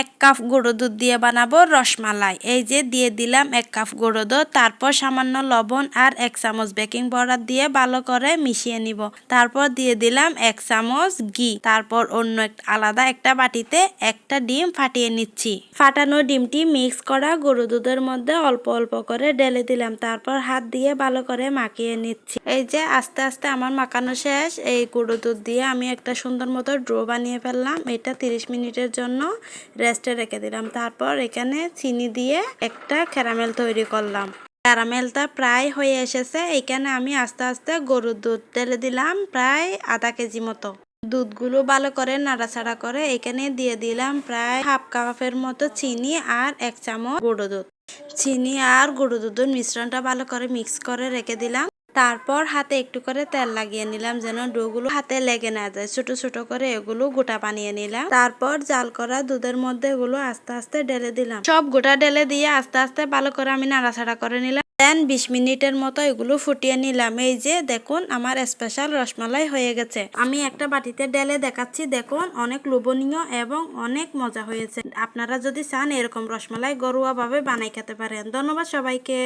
এক কাপ গুঁড়ো দুধ দিয়ে বানাবো রসমালাই। এই যে দিয়ে দিলাম এক কাপ গুঁড়ো দুধ। তারপর সামান্য লবণ আর এক চামচ বেকিং পাউডার দিয়ে ভালো করে মিশিয়ে নিব। তারপর দিয়ে দিলাম এক চামচ ঘি। তারপর অন্য আলাদা একটা বাটিতে একটা ডিম ফাটিয়ে নিচ্ছি। ফাটানো ডিমটি মিক্স করা গরু দুধের মধ্যে অল্প অল্প করে ঢেলে দিলাম। তারপর হাত দিয়ে ভালো করে মাখিয়ে নিচ্ছি। এই যে আস্তে আস্তে আমার মাখানো শেষ। এই গুঁড়ো দুধ দিয়ে আমি একটা সুন্দর মতো ড্রো বানিয়ে ফেললাম। এটা 30 মিনিটের জন্য। রেস্টে রেখে দিলাম। তারপর এখানে চিনি দিয়ে একটা ক্যারামেল তৈরি করলাম। ক্যারামেলটা প্রায় হয়ে এসেছে। এখানে আমি আস্তে আস্তে গরুর দুধ ঢেলে দিলাম প্রায় আধা কেজি মতো। দুধগুলো ভালো করে নাড়াচাড়া করে এখানে দিয়ে দিলাম প্রায় হাফ কাপের মতো চিনি আর এক চামচ গুঁড়ো দুধ। চিনি আর গুঁড়ো দুধের মিশ্রণটা ভালো করে মিক্স করে রেখে দিলাম। তারপর হাতে একটু করে তেল লাগিয়ে নিলাম যেন ডোগুলো হাতে লেগে না যায়। ছোট ছোট করে এগুলো গোটা বানিয়ে নিলাম। তারপর জাল করা দুধের মধ্যে এগুলো আস্তে আস্তে ঢেলে দিলাম। সব গোটা ঢেলে দিয়ে আস্তে আস্তে ভালো করে আমি নাড়াচাড়া করে নিলাম। দেন বিশ মিনিটের মতো এগুলো ফুটিয়ে নিলাম। এই যে দেখুন আমার স্পেশাল রসমালাই হয়ে গেছে। আমি একটা বাটিতে ঢেলে দেখাচ্ছি। দেখুন অনেক লোভনীয় এবং অনেক মজা হয়েছে। আপনারা যদি চান এরকম রসমালাই ঘরোয়া ভাবে বানাই খেতে পারেন। ধন্যবাদ সবাইকে।